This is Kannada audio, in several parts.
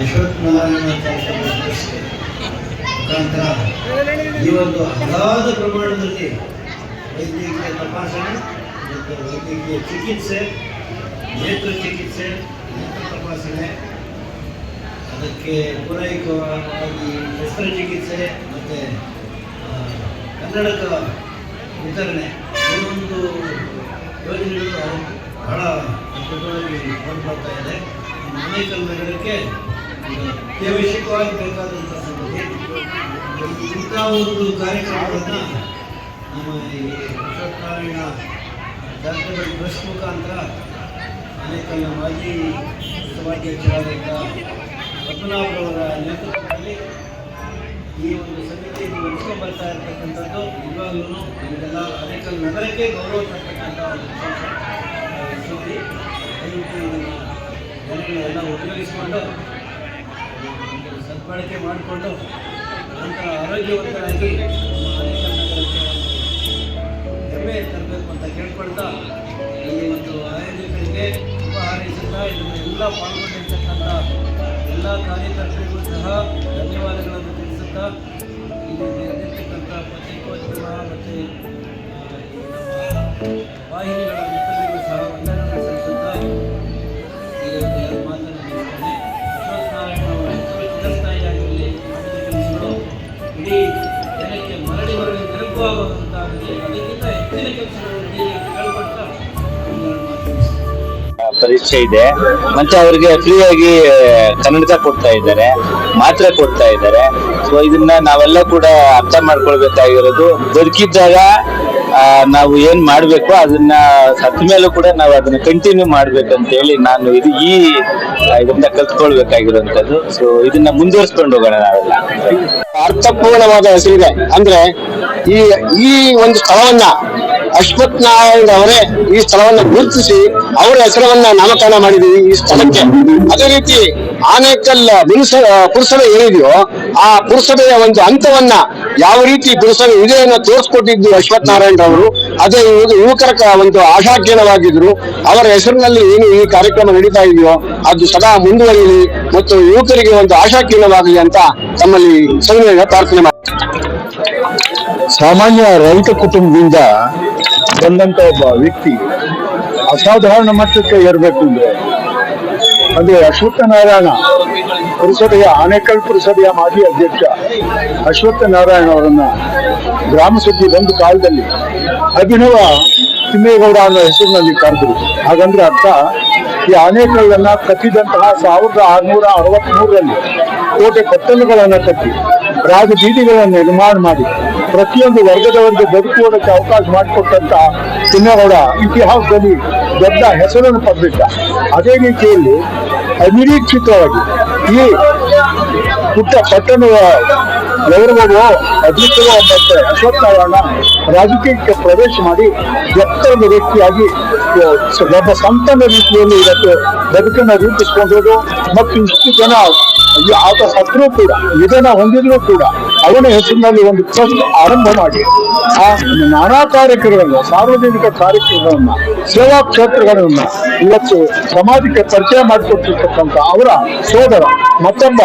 ಅಶ್ವಥ್ ನಾರಾಯಣ ಮುಖಾಂತರ ಈ ಒಂದು ಅಗಾಧ ಪ್ರಮಾಣದಲ್ಲಿ ವೈದ್ಯಕೀಯ ತಪಾಸಣೆ ಮತ್ತು ವೈದ್ಯಕೀಯ ಚಿಕಿತ್ಸೆ, ನೇತ್ರ ಚಿಕಿತ್ಸೆ, ನೇತ್ರ ತಪಾಸಣೆ, ಅದಕ್ಕೆ ಪೂರೈಕವಾಗಿ ಶಸ್ತ್ರಚಿಕಿತ್ಸೆ ಮತ್ತು ಕನ್ನಡಕ ವಿತರಣೆ, ಈ ಒಂದು ಯೋಜನೆಗಳು ಬಹಳ ಅದ್ಭುತವಾಗಿ ಕಂಡುಬರ್ತಾ ಇದೆ. ಅನೇಕಲ್ ನಗರಕ್ಕೆ ಅತ್ಯವಶ್ಯಕವಾಗಿ ಬೇಕಾದಂಥ ಸಂಗತಿ. ಇಂಥ ಒಂದು ಕಾರ್ಯಕ್ರಮಗಳನ್ನು ನಮ್ಮ ಈ ಅಶ್ವತ್ಥನಾರಾಯಣ ಡಾಕ್ಟರ್ ಬಸ್ ಮುಖಾಂತರ ಅನೇಕಲ್ಲ ಮಾಜಿ ಸಭಾಧ್ಯಕ್ಷರಾದಂಥ ಪದ್ಮನಾಭರವರ ನೇತೃತ್ವದಲ್ಲಿ ಈ ಒಂದು ಸಮಿತಿಯನ್ನು ನಡೆಸ್ಕೊಂಡು ಬರ್ತಾ ಇರ್ತಕ್ಕಂಥದ್ದು. ಇವಾಗಲೂ ಇದೆಲ್ಲ ಅನೇಕಲ್ ನಗರಕ್ಕೆ ಗೌರವ ತರ್ತಕ್ಕಂಥ ಒಂದು ಸುದ್ದಿ ದಯವಿಟ್ಟು ಇದನ್ನು ಎಲ್ಲ ಉಪಯೋಗಿಸಿಕೊಂಡು ಸದ್ಬಳಕೆ ಮಾಡಿಕೊಂಡು ನಂತರ ಆರೋಗ್ಯವಂತರಾಗಿ ಹೆಮ್ಮೆ ತರಬೇಕು ಅಂತ ಕೇಳ್ಕೊಳ್ತಾ ಈ ಒಂದು ಆಯೋಜಕರಿಗೆ ತುಂಬ ಹಾರೈಸುತ್ತಾ ಇದನ್ನು ಎಲ್ಲ ಪಾಲ್ಗೊಂಡಿರ್ತಕ್ಕಂಥ ಎಲ್ಲ ಕಾರ್ಯಕರ್ತರಿಗೂ ಸಹ ಧನ್ಯವಾದಗಳನ್ನು ತಿಳಿಸುತ್ತಾ ಇಲ್ಲಿ ನೆರೆದಿರ್ತಕ್ಕಂಥ ಪತ್ರಿಕೋದ್ಯಮ ಮತ್ತು ವಾಹಿನಿಗಳ ಪರೀಕ್ಷೆ ಇದೆ. ಮತ್ತೆ ಅವರಿಗೆ ಫ್ರೀಯಾಗಿ ಕನ್ನಡಕ ಕೊಡ್ತಾ ಇದ್ದಾರೆ. ಮಾತ್ರೆ ಕೊಡ್ತಾ ಇದ್ದಾರೆ. ಸೊ ಇದನ್ನ ನಾವೆಲ್ಲ ಕೂಡ ಅರ್ಥ ಮಾಡ್ಕೊಳ್ಬೇಕಾಗಿರೋದು. ದೊರಕಿದ್ದಾಗ ನಾವು ಏನ್ ಮಾಡ್ಬೇಕು, ಅದನ್ನ ಸತ್ತ ಮೇಲೂ ಕೂಡ ನಾವು ಅದನ್ನ ಕಂಟಿನ್ಯೂ ಮಾಡ್ಬೇಕಂತ ಹೇಳಿ ನಾನು ಇದು ಈ ಇದನ್ನ ಕಲ್ತ್ಕೊಳ್ಬೇಕಾಗಿರುವಂತದ್ದು ಸೊ ಇದನ್ನ ಮುಂದುವರಿಸ್ಕೊಂಡು ಹೋಗೋಣ ನಾವೆಲ್ಲ. ಅರ್ಥಪೂರ್ಣವಾದ ಹೆಸರಿದೆ. ಅಂದ್ರೆ ಈ ಈ ಒಂದು ಸ್ಥಳವನ್ನ ಅಶ್ವಥ್ ನಾರಾಯಣ್ ಅವರೇ ಈ ಸ್ಥಳವನ್ನ ಗುರುತಿಸಿ ಅವರ ಹೆಸರನ್ನ ನಾಮಕರಣ ಮಾಡಿದೀವಿ ಈ ಸ್ಥಳಕ್ಕೆ. ಅದೇ ರೀತಿ ಆನೇಕಲ್ ಪುರುಷ ಪುರಸಭೆ ಏನಿದೆಯೋ ಆ ಪುರಸಭೆಯ ಒಂದು ಹಂತವನ್ನ ಯಾವ ರೀತಿ ಪುರಸಭೆ ವಿಜಯವನ್ನ ತೋರಿಸ್ಕೊಟ್ಟಿದ್ದು ಅಶ್ವಥ್ ನಾರಾಯಣ್ ಅವರು ಅದೇ ಯುವ- ಯುವಕರ ಒಂದು ಆಶಾಕೀರ್ಣವಾಗಿದ್ರು. ಅವರ ಹೆಸರಿನಲ್ಲಿ ಏನು ಈ ಕಾರ್ಯಕ್ರಮ ನಡೀತಾ ಇದೆಯೋ ಅದು ಸದಾ ಮುಂದುವರಿಯಲಿ ಮತ್ತು ಯುವಕರಿಗೆ ಒಂದು ಆಶಾಕೀರ್ಣವಾಗಲಿ ಅಂತ ತಮ್ಮಲ್ಲಿ ಸವಿನಯ ಪ್ರಾರ್ಥನೆ ಮಾಡಿ ಸಾಮಾನ್ಯ ರೈತ ಕುಟುಂಬದಿಂದ ಬಂದಂತ ಒಬ್ಬ ವ್ಯಕ್ತಿ ಅಸಾಧಾರಣ ಮಟ್ಟಕ್ಕೆ ಏರ್ಬೇಕು ಅಂದ್ರೆ ಅಂದ್ರೆ ಅಶ್ವತ್ಥನಾರಾಯಣ ಪುರಸಭೆಯ, ಆನೇಕಲ್ ಪುರಸಭೆಯ ಮಾಜಿ ಅಧ್ಯಕ್ಷ ಅಶ್ವತ್ಥ ನಾರಾಯಣ ಅವರನ್ನ ಗ್ರಾಮ ಸುದ್ದಿ ಬಂದ ಕಾಲದಲ್ಲಿ ಅಭಿನವ ತಿಮ್ಮೇಗೌಡ ಅನ್ನೋ ಹೆಸರಿನಲ್ಲಿ ಕರೆದ್ರು. ಹಾಗಂದ್ರೆ ಅರ್ಥ, ಈ ಆನೆಕಲ್ಲನ್ನ ಕಟ್ಟಿದಂತಹ ಸಾವಿರದ ಆರುನೂರ ಅರವತ್ತ್ ಮೂರರಲ್ಲಿ ಕೋಟೆ ಕಟ್ಟಲುಗಳನ್ನ ಕಟ್ಟಿ ರಾಜ ಬೀದಿಗಳನ್ನು ನಿರ್ಮಾಣ ಮಾಡಿ, ಪ್ರತಿಯೊಂದು ವರ್ಗದವರಿಗೆ ಬದುಕುವುದಕ್ಕೆ ಅವಕಾಶ ಮಾಡಿಕೊಟ್ಟಂತ ತಿಮ್ಮೇಗೌಡ ಇತಿಹಾಸದಲ್ಲಿ ದೊಡ್ಡ ಹೆಸರನ್ನು ಪಡೆದಿದ್ದ. ಅದೇ ರೀತಿಯಲ್ಲಿ ಅನಿರೀಕ್ಷಿತವಾಗಿ ಈ ಪುಟ್ಟ ಪಟ್ಟಣದ ಗೌರವವು ಅಧಿಕವೋ ಮತ್ತೆ ಅಶ್ವತ್ಥನಾರಾಯಣ ರಾಜಕೀಯಕ್ಕೆ ಪ್ರವೇಶ ಮಾಡಿ ಎತ್ತರದ ವ್ಯಕ್ತಿಯಾಗಿ ಒಬ್ಬ ಸಂತನ ರೀತಿಯಲ್ಲಿ ಇವತ್ತು ಬದುಕನ್ನು ರೂಪಿಸಿಕೊಂಡರು ಮತ್ತು ಇಷ್ಟು ಜನ ಆತ ಸತ್ರು ಕೂಡ ನಿಧನ ಹೊಂದಿದ್ರು ಕೂಡ ಅವನ ಹೆಸರಿನಲ್ಲಿ ಒಂದು ಟ್ರಸ್ಟ್ ಆರಂಭ ಮಾಡಿ. ಆ ನಾನಾ ಕಾರ್ಯಕ್ರಮಗಳನ್ನು, ಸಾರ್ವಜನಿಕ ಕಾರ್ಯಕ್ರಮಗಳನ್ನ, ಸೇವಾ ಕ್ಷೇತ್ರಗಳನ್ನ ಇವತ್ತು ಸಮಾಜಕ್ಕೆ ಪರಿಚಯ ಮಾಡಿಕೊಟ್ಟಿರ್ತಕ್ಕಂಥ ಅವರ ಸೋದರ ಮತ್ತೊಬ್ಬ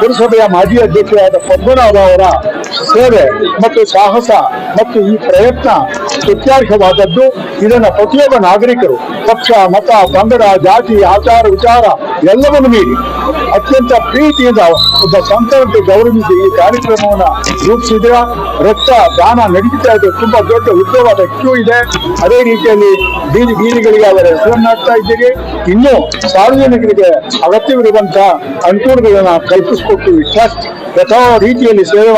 ಪುರಸಭೆಯ ಮಾಜಿ ಅಧ್ಯಕ್ಷರಾದ ಪದ್ಮನಾಭ ಅವರ ಸೇವೆ ಮತ್ತು ಸಾಹಸ ಮತ್ತು ಈ ಪ್ರಯತ್ನ ಪ್ರತ್ಯಾರ್ಹವಾದದ್ದು ಇದನ್ನ ಪ್ರತಿಯೊಬ್ಬ ನಾಗರಿಕರು, ಪಕ್ಷ, ಮತ, ಪಂಗಡ, ಜಾತಿ, ಆಚಾರ, ವಿಚಾರ ಎಲ್ಲವನ್ನು ಮೀರಿ ಅತ್ಯಂತ ಪ್ರೀತಿಯಿಂದ ಒಬ್ಬ ಸಂತರಂತೆ ಗೌರವಿಸಿ ಈ ಕಾರ್ಯಕ್ರಮವನ್ನು ರೂಪಿಸಿದ್ರೆ ರಕ್ತ ದಾನ ನಡೀತಾ ಇದೆ. ತುಂಬಾ ದೊಡ್ಡ ಉದ್ದವಾದ ಕ್ಯೂ ಇದೆ. ಅದೇ ರೀತಿಯಲ್ಲಿ ಬೀದಿ ಬೀದಿಗಳಿಗೆ ಅವರ ಹೆಸರನ್ನ ಹಾಕ್ತಾ ಇದ್ದೀರಿ. ಇನ್ನು ಸಾರ್ವಜನಿಕರಿಗೆ ಅಗತ್ಯವಿರುವಂತಹ ಅನುಕೂಲಗಳನ್ನ ಕಲ್ಪಿಸಿಕೊಟ್ಟು ಟ್ರಸ್ಟ್ ಯಥಾ ರೀತಿಯಲ್ಲಿ ಸೇವೆ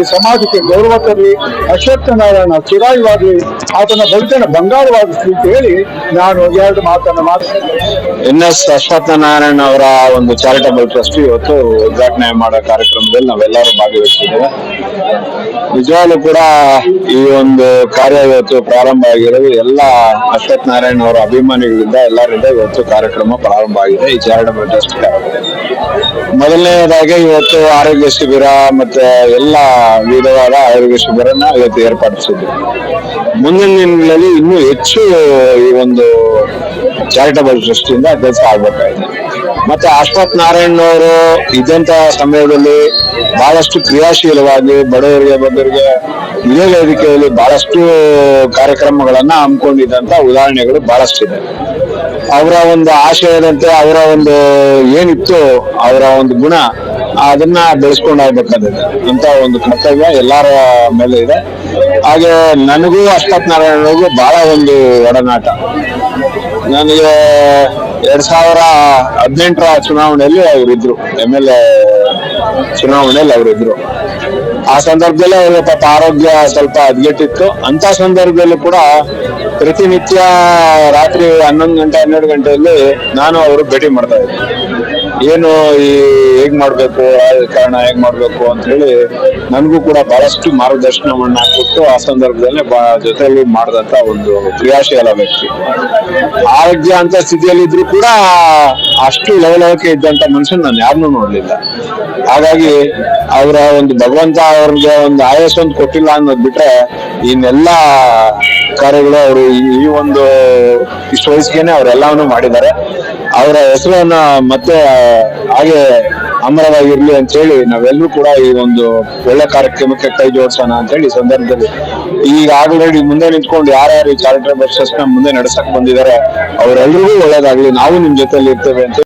ಈ ಸಮಾಜಕ್ಕೆ ಗೌರವ ತರಲಿ ಅಶ್ವತ್ಥನಾರಾಯಣ ಚಿರಾಯವಾಗಲಿ, ಆತನ ಬದುಕನ್ನು ಬಂಗಾರವಾಗಿಸಲಿ ಅಂತ ಹೇಳಿ ನಾನು ಎರಡು ಮಾತನ್ನು ಮಾತಾಡ್ತೇನೆ ಎನ್ ಎಸ್ ಅಶ್ವತ್ಥನಾರಾಯಣ ಅವರ ಒಂದು ಚಾರಿಟಬಲ್ ಟ್ರಸ್ಟ್ ಇವತ್ತು ಉದ್ಘಾಟನೆ ಮಾಡೋ ಕಾರ್ಯಕ್ರಮದಲ್ಲಿ ನಾವೆಲ್ಲರೂ ಭಾಗವಹಿಸಿದ್ದೇವೆ. ನಿಜವಾಗ್ಲೂ ಕೂಡ ಈ ಒಂದು ಕಾರ್ಯ ಇವತ್ತು ಪ್ರಾರಂಭ ಆಗಿರೋದು ಎಲ್ಲ ಅಶ್ವತ್ ನಾರಾಯಣ್ ಅವರ ಅಭಿಮಾನಿಗಳಿಂದ, ಎಲ್ಲರಿಂದ ಇವತ್ತು ಕಾರ್ಯಕ್ರಮ ಪ್ರಾರಂಭ ಆಗಿದೆ. ಈ ಚಾರಿಟಬಲ್ ಟ್ರಸ್ಟ್ ಮೊದಲನೇದಾಗಿ ಇವತ್ತು ಆರೋಗ್ಯ ಶಿಬಿರ ಮತ್ತೆ ಎಲ್ಲ ವಿಧವಾದ ಆರೋಗ್ಯ ಶಿಬಿರನ ಇವತ್ತು ಏರ್ಪಡಿಸಿದ್ರು. ಮುಂದಿನ ದಿನಗಳಲ್ಲಿ ಇನ್ನೂ ಹೆಚ್ಚು ಈ ಒಂದು ಚಾರಿಟಬಲ್ ಟ್ರಸ್ಟ್ ಇಂದ ಕೆಲಸ ಆಗ್ಬೇಕಾಗಿದೆ. ಮತ್ತೆ ಅಶ್ವಥ್ ನಾರಾಯಣ್ ಅವರು ಇದ್ದಂತ ಸಮಯದಲ್ಲಿ ಬಹಳಷ್ಟು ಕ್ರಿಯಾಶೀಲವಾಗಿ ಬಡವರಿಗೆ ಬಂದವರಿಗೆ ಇದೇ ವೇದಿಕೆಯಲ್ಲಿ ಬಹಳಷ್ಟು ಕಾರ್ಯಕ್ರಮಗಳನ್ನ ಹಮ್ಮಿಕೊಂಡಿದ್ದಂತ ಉದಾಹರಣೆಗಳು ಬಹಳಷ್ಟಿದೆ. ಅವರ ಒಂದು ಆಶಯದಂತೆ, ಅವರ ಒಂದು ಏನಿತ್ತು ಅವರ ಒಂದು ಗುಣ ಅದನ್ನ ಬೆಳೆಸ್ಕೊಂಡು ಹೋಗ್ಬೇಕಾಗಿದೆ ಅಂತ ಒಂದು ಕರ್ತವ್ಯ ಎಲ್ಲರ ಮೇಲೆ ಇದೆ. ಹಾಗೆ ನನಗೂ ಅಶ್ವಥ್ ನಾರಾಯಣಗೂ ಬಹಳ ಒಂದು ಒಡನಾಟ. ನನಗೆ ಎರಡ್ ಸಾವಿರ ಹದಿನೆಂಟರ ಚುನಾವಣೆಯಲ್ಲಿ ಅವರಿದ್ರು ಎಂ ಎಲ್ ಎ ಚುನಾವಣೆಯಲ್ಲಿ ಅವರಿದ್ರು ಆ ಸಂದರ್ಭದಲ್ಲಿ ಅವರ ಪಾಪ ಆರೋಗ್ಯ ಸ್ವಲ್ಪ ಹದಗೆಟ್ಟಿತ್ತು ಅಂತ ಸಂದರ್ಭದಲ್ಲಿ ಕೂಡ ಪ್ರತಿನಿತ್ಯ ರಾತ್ರಿ ಹನ್ನೊಂದು ಗಂಟೆ, ಹನ್ನೆರಡು ಗಂಟೆಯಲ್ಲಿ ನಾನು ಅವರು ಭೇಟಿ ಮಾಡ್ತಾ ಇದ್ದೆ. ಏನು ಈ ಹೇಗ್ ಮಾಡ್ಬೇಕು ಕಾರಣ ಹೇಗ್ ಮಾಡ್ಬೇಕು ಅಂತ ಹೇಳಿ ನನಗೂ ಕೂಡ ಬಹಳಷ್ಟು ಮಾರ್ಗದರ್ಶನವನ್ನ ಕೊಟ್ಟು ಆ ಸಂದರ್ಭದಲ್ಲಿ ಜೊತೆಯಲ್ಲಿ ಮಾಡಿದಂತ ಒಂದು ಕ್ರಿಯಾಶೀಲ ವ್ಯಕ್ತಿ. ಆರೋಗ್ಯ ಅಂತ ಸ್ಥಿತಿಯಲ್ಲಿ ಇದ್ರು ಕೂಡ ಅಷ್ಟು ಲವಲವಿಕೆ ಇದ್ದಂತ ಮನುಷ್ಯನ ನಾನು ಯಾರನ್ನೂ ನೋಡ್ಲಿಲ್ಲ. ಹಾಗಾಗಿ ಅವರ ಒಂದು ಭಗವಂತ ಅವ್ರಿಗೆ ಒಂದು ಆಯಸ್ ಒಂದು ಕೊಟ್ಟಿಲ್ಲ ಅನ್ನೋದ್ ಬಿಟ್ರೆ ಇನ್ನೆಲ್ಲ ಕಾರ್ಯಗಳು ಅವರು ಈ ಒಂದು ಇಷ್ಟು ವಯಸ್ಸಿಗೆನೆ ಅವರೆಲ್ಲವನ್ನು ಮಾಡಿದ್ದಾರೆ. ಅವರ ಹೆಸರನ್ನ ಮತ್ತೆ, ಹಾಗೆ ಅಮರವಾಗಿರ್ಲಿ ಅಂತ ಹೇಳಿ ನಾವೆಲ್ಲರೂ ಕೂಡ ಈ ಒಂದು ಒಳ್ಳೆ ಕಾರ್ಯಕ್ರಮಕ್ಕೆ ಕೈ ಜೋಡಿಸೋಣ ಅಂತ ಹೇಳಿ ಸಂದರ್ಭದಲ್ಲಿ ಈಗ ಆಲ್ರೆಡಿ ಮುಂದೆ ನಿಂತ್ಕೊಂಡು ಯಾರ್ಯಾರು ಈ ಚಾರಿಟಬಲ್ ಬಸ್ಸಸ್ನ ಮುಂದೆ ನಡೆಸಕ್ ಬಂದಿದ್ದಾರೆ ಅವರೆಲ್ಲರಿಗೂ ಒಳ್ಳೇದಾಗ್ಲಿ. ನಾವು ನಿಮ್ ಜೊತೆಲಿ ಇರ್ತೇವೆ ಅಂತ